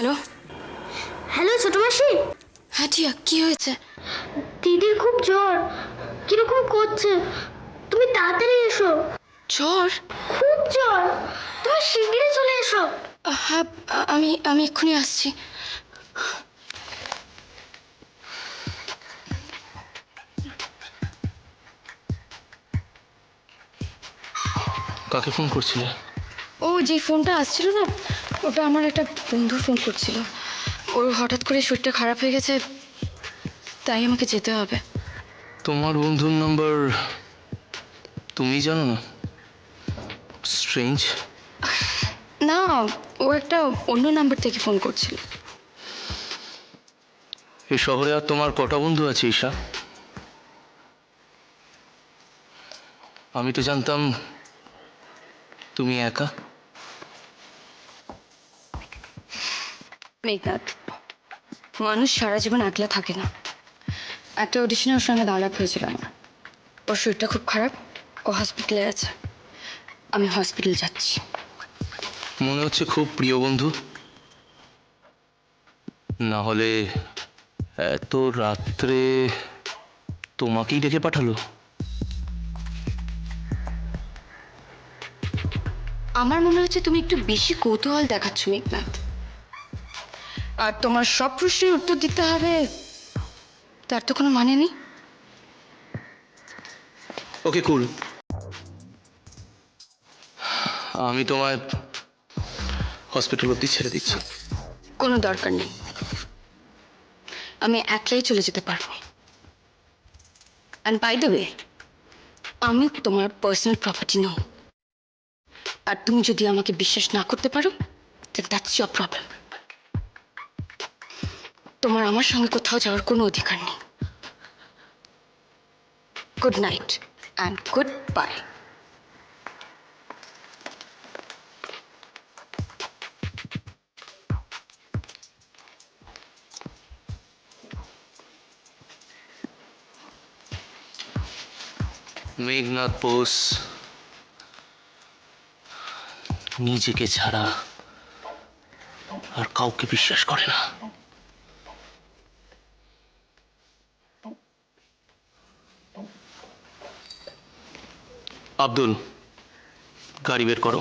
Hello? Hello ছোট মাসি? হ্যাঁ টিয়া কি হয়েছে? দিদির খুব জ্বর। কীরকম করছে? তুমি তাড়াতাড়ি এসো। জ্বর? খুব জ্বর। তুমি শিগগিরই চলে এসো। হ্যাঁ আমি আমি এক্ষুনি আসছি। কাকে ফোন করছিলে? ও যে ফোনটা আসছিল না ওটা আমার একটা বন্ধু ফোন করছিল। ওর হঠাৎ করে শরীরটা খারাপ হয়ে গেছে তাই আমাকে যেতে হবে। তোমার বন্ধুর নাম্বার তুমি জানো না? স্ট্রেঞ্জ না ও একটা অন্য নাম্বার থেকে ফোন করছিল। এই শহরে আর তোমার কটা বন্ধু আছে ঈশা? আমি তো জানতাম তুমি একা। মেঘনাথ মানুষ সারা জীবন একলা থাকে না। একটা অডিশনে ওর সঙ্গে দাঁড়াপ হয়েছিল আমার ওর শরীরটা খুব খারাপ ও হসপিটালে আছে। আমি হসপিটাল যাচ্ছি। মনে হচ্ছে খুব প্রিয় বন্ধু। না হলে এত রাত্রে তোমাকেই ডেকে পাঠালো। আমার মনে হচ্ছে তুমি একটু বেশি কৌতূহল দেখাচ্ছ মেঘনাথ। আর তোমার সব প্রশ্নের উত্তর দিতে হবে। তার তো কোনো মানে নেই। ওকে কুল। আমি তোমায় হসপিটাল অব্দি ছেড়ে দিচ্ছি। কোনো দরকার নেই। আমি একলাই চলে যেতে পারব। অ্যান্ড বাই দ্য ওয়ে আমি তোমার পার্সোনাল প্রপার্টি নই আর তুমি যদি আমাকে বিশ্বাস না করতে পারো দ্যাটস ইয়োর প্রবলেম তোমার আমার সঙ্গে কোথাও যাওয়ার কোনো অধিকার নেই। Good night and good bye Meghnath Bose, নিজেকে ছাড়া আর কাউকে বিশ্বাস করে না। আব্দুল গাড়ি বের করো।